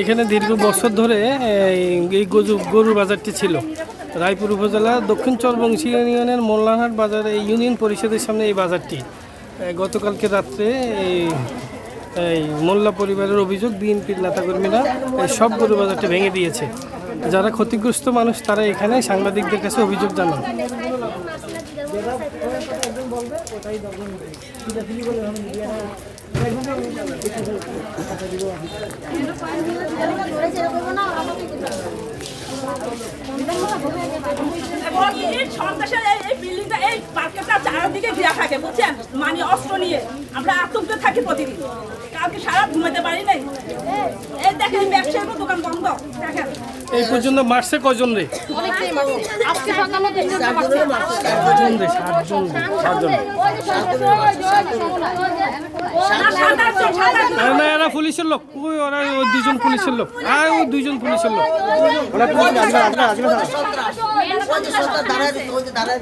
এখানে দীর্ঘ বছর ধরে, এই গরু, গরুর বাজারটি ছিল। রায়পুর উপজেলা দক্ষিণ চরবংশী ইউনিয়নের মোল্লানহাট বাজার, এই ইউনিয়ন পরিষদের সামনে এই বাজারটি। গতকালকে রাত্রে এই এই মোল্লা পরিবারের অভিযোগ, বিএনপির নেতাকর্মীরা সব গরু বাজারটি ভেঙে দিয়েছে। যারা ক্ষতিগ্রস্ত মানুষ, তারা এখানে সাংবাদিকদের কাছে অভিযোগ জানান। মানে অস্ত্র নিয়ে আমরা আতঙ্কে থাকি প্রতিদিন। কালকে সারা ঘুমাতে পারি নাই। এই দেখেন, ব্যবসায়ীর দোকান বন্ধ। এই পর্যন্ত মারছে কজন রে সাতজন সাতজন সাতজন না, এরা পুলিশের লোক ওই ওরা ওই দুজন পুলিশের লোক আর ওই দুজন পুলিশের লোক দাঁড়ায়